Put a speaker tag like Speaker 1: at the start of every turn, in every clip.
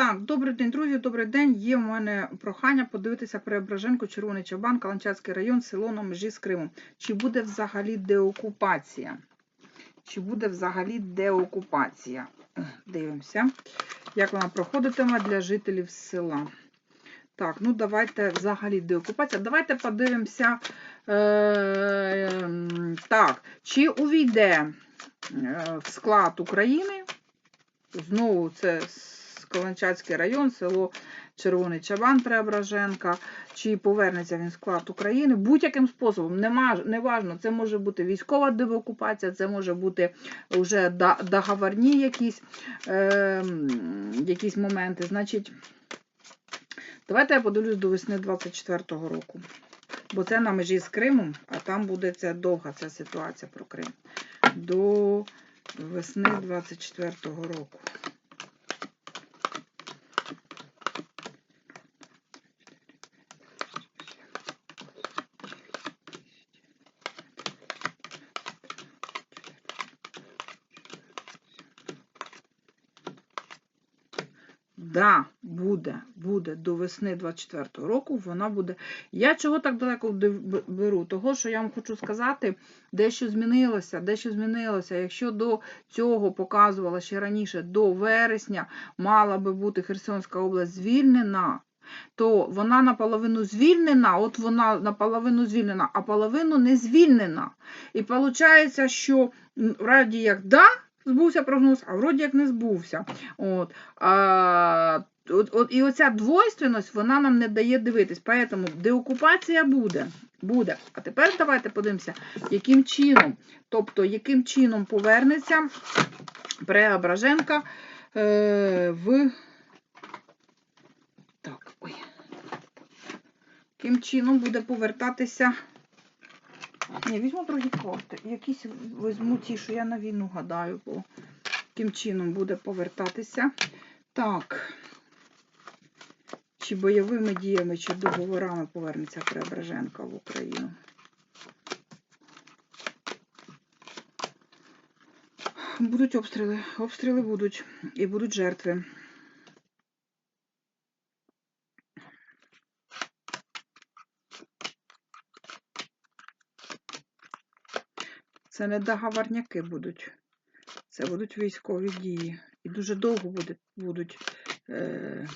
Speaker 1: Так, добрий день, друзі, добрий день. Є у мене прохання подивитися Преображенку, Червоний Чабан, Каланчацький район, село на межі з Кримом. Чи буде взагалі деокупація? Чи буде взагалі деокупація? Дивимося, як вона проходитиме для жителів села. Так, ну давайте взагалі деокупація. Давайте подивимося. Е, м, так, чи увійде е, в склад України? Знову це Каланчацький район, село Червоний Чабан Преображенка. Чи повернеться він в склад України будь-яким способом, нема, неважно, це може бути військова деокупація, це може бути вже договорні якісь, е, якісь моменти. Значить, давайте я подивлюсь до весни 24-го року. Бо це на межі з Кримом, а там буде ця довга ця ситуація про Крим. До весни 24-го року. Да, буде, буде до весни 24-го року. Вона буде. Я чого так далеко беру? Того, що я вам хочу сказати, дещо змінилося, дещо змінилося. Якщо до цього показувала ще раніше, до вересня мала би бути Херсонська область звільнена, то вона наполовину звільнена, от вона наполовину звільнена, а половину не звільнена. І виходить, що м, вроді як да, збувся прогноз, а вроді як не збувся. От. А, от, от, і оця двойственність, вона нам не дає дивитись. Поэтому деокупація буде. буде. А тепер давайте подивимося, яким чином, тобто, яким чином повернеться Преображенка е, в. Так, ой. Яким чином буде повертатися. Ні, візьму другі карти. Якісь візьму ті, що я на війну гадаю, бо яким чином буде повертатися. Так. Чи бойовими діями, чи договорами повернеться Преображенка в Україну. Будуть обстріли. Обстріли будуть. І будуть жертви. Це не договорняки будуть. Це будуть військові дії. І дуже довго буде, будуть. Е,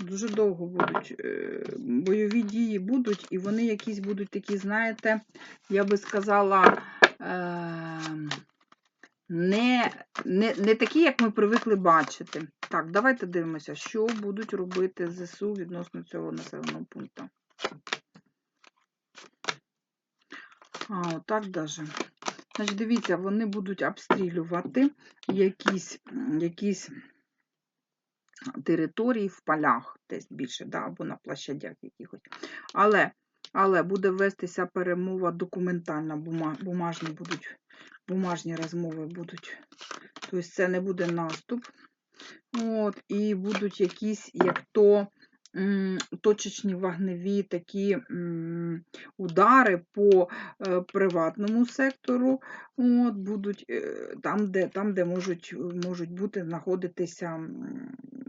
Speaker 1: дуже довго будуть е, бойові дії будуть, і вони якісь будуть такі, знаєте, я би сказала, е, не, не, не такі, як ми привикли бачити. Так, давайте дивимося, що будуть робити ЗСУ відносно цього населеного пункту. А, отак даже. Значить, дивіться, вони будуть обстрілювати якісь, якісь території в полях, десь більше, да, або на площадях якихось. Але, але буде вестися перемова документальна, бумажні будуть, бумажні розмови будуть. Тобто це не буде наступ. От, і будуть якісь, як то точечні вогневі такі удари по е, приватному сектору, от, будуть е, там, де, там, де можуть, можуть бути знаходитися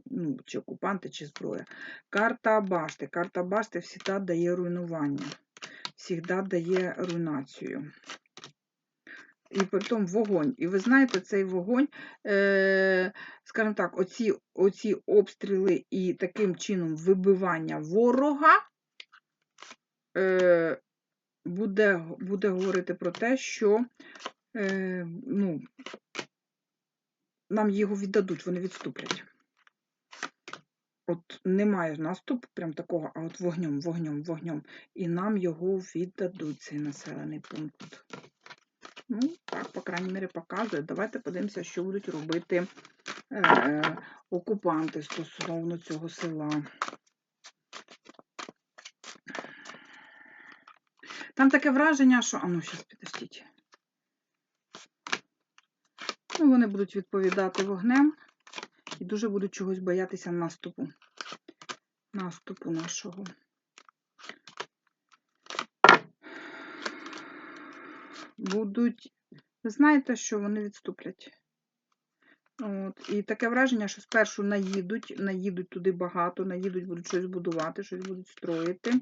Speaker 1: ну, чи окупанти, чи зброя. Карта башти. Карта башти завжди дає руйнування, завжди дає руйнацію. І притом вогонь. І ви знаєте, цей вогонь, е, скажімо так, оці, оці обстріли і таким чином вибивання ворога е, буде, буде говорити про те, що е, ну, нам його віддадуть, вони відступлять. От немає наступу прям такого, а от вогнем, вогнем, вогнем. І нам його віддадуть, цей населений пункт. Ну, так, по крайній мірі, показує. Давайте подивимося, що будуть робити е, окупанти стосовно цього села. Там таке враження, що. А ну, зараз підождіть. Ну, вони будуть відповідати вогнем і дуже будуть чогось боятися наступу. Наступу нашого. Будуть. Ви знаєте, що вони відступлять. От. І таке враження, що спершу наїдуть, наїдуть туди багато, наїдуть, будуть щось будувати, щось будуть строїти.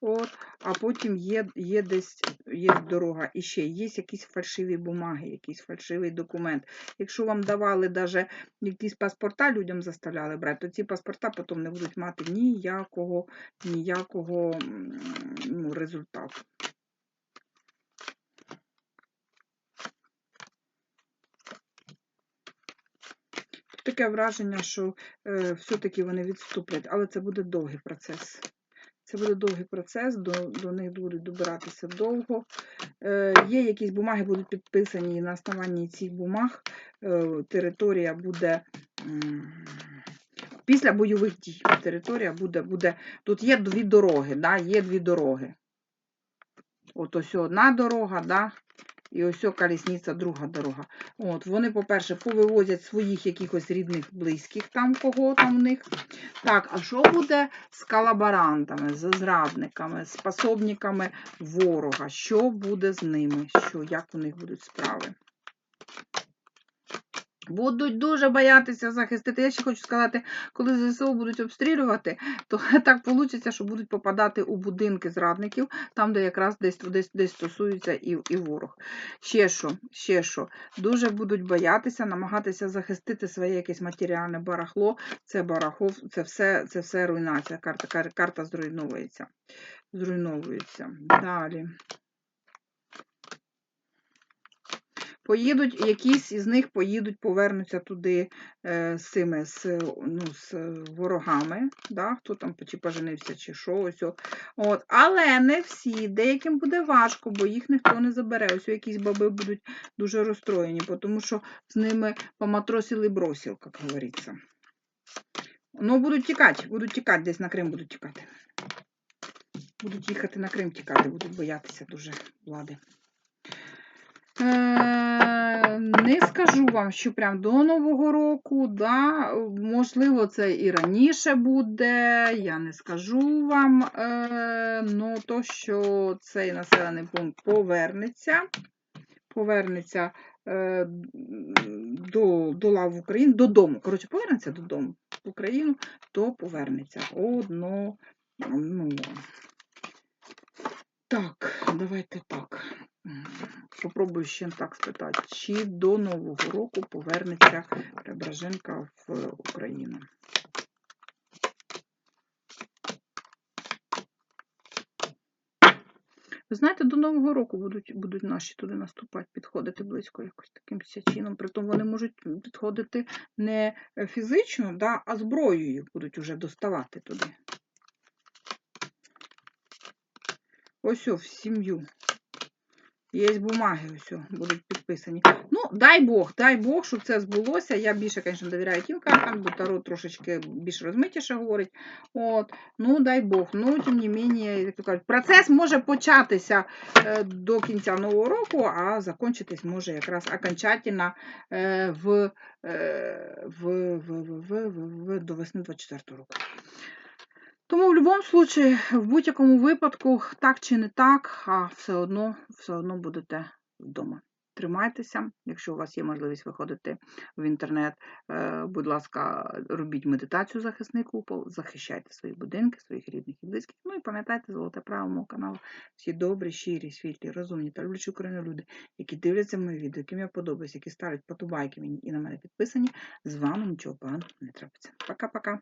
Speaker 1: От. А потім є, є десь є дорога. І ще є якісь фальшиві бумаги, якийсь фальшивий документ. Якщо вам давали даже якісь паспорта, людям заставляли брати, то ці паспорта потім не будуть мати ніякого, ніякого ну, результату. Таке враження, що е, все-таки вони відступлять, але це буде довгий процес. Це буде довгий процес, до, до них будуть добиратися довго. Е, є якісь бумаги, будуть підписані, і на основанні цих бумаг е, територія буде. м, Після бойових дій територія буде, буде. Тут є дві дороги, да, є дві дороги. От ось одна дорога, да, і ось о колісниця, друга дорога. От, вони, по-перше, повивозять своїх якихось рідних, близьких там, кого там в них. Так, а що буде з колаборантами, з зрадниками, з пособниками ворога? Що буде з ними? Що, як у них будуть справи? Будуть дуже боятися захистити. Я ще хочу сказати, коли ЗСУ будуть обстрілювати, то так вийде, що будуть попадати у будинки зрадників, там, де якраз десь десь, десь стосується і, і ворог. Ще що, ще що, дуже будуть боятися, намагатися захистити своє якесь матеріальне барахло. Це барахло, це все, це все руйнація. Карта, карта зруйновується. Зруйновується. Далі. Поїдуть, якісь із них поїдуть, повернуться туди е, з цими з, ну, з ворогами, да, хто там чи поженився, чи що. Ось. От. Але не всі, деяким буде важко, бо їх ніхто не забере. Ось якісь баби будуть дуже розстроєні, тому що з ними поматросили бросил, як говориться. Ну, будуть тікати, будуть тікати, десь на Крим будуть тікати. Будуть їхати на Крим тікати, будуть боятися дуже влади. Е, Не скажу вам, що прям до Нового року, да, можливо, це і раніше буде, я не скажу вам, е, ну то, що цей населений пункт повернеться, повернеться е, до, до лав України, додому. Коротше, повернеться додому в Україну, то повернеться одно. Ну, так, давайте так. Попробую ще так спитати, чи до Нового року повернеться Преображенка в Україну? Ви знаєте, до Нового року будуть, будуть наші туди наступати, підходити близько якось таким чином. Притом вони можуть підходити не фізично, да, а зброєю будуть уже доставати туди. Ось в сім'ю. Є бумаги, ось будуть підписані. Ну, дай Бог, дай Бог, щоб це збулося. Я більше, звісно, довіряю тим картам, бо Таро трошечки більш розмитіше говорить. От, ну, дай Бог. Ну, тим не менше, як то кажуть, процес може початися е, до кінця нового року, а закінчитись може якраз окончательно е, в, е, в, в, в, в, в, в, до весни 24 року. Тому в будь-якому випадку, в будь-якому випадку, так чи не так, а все одно, все одно будете вдома. Тримайтеся, якщо у вас є можливість виходити в інтернет, е, будь ласка, робіть медитацію захисний купол, захищайте свої будинки, своїх рідних і близьких. Ну і пам'ятайте золоте право мого каналу. Всі добрі, щирі, світлі, розумні та люблячі Україну люди, які дивляться мої відео, яким я подобаюсь, які ставлять подобайки мені і на мене підписані. З вами нічого поганого не трапиться. Пока-пока.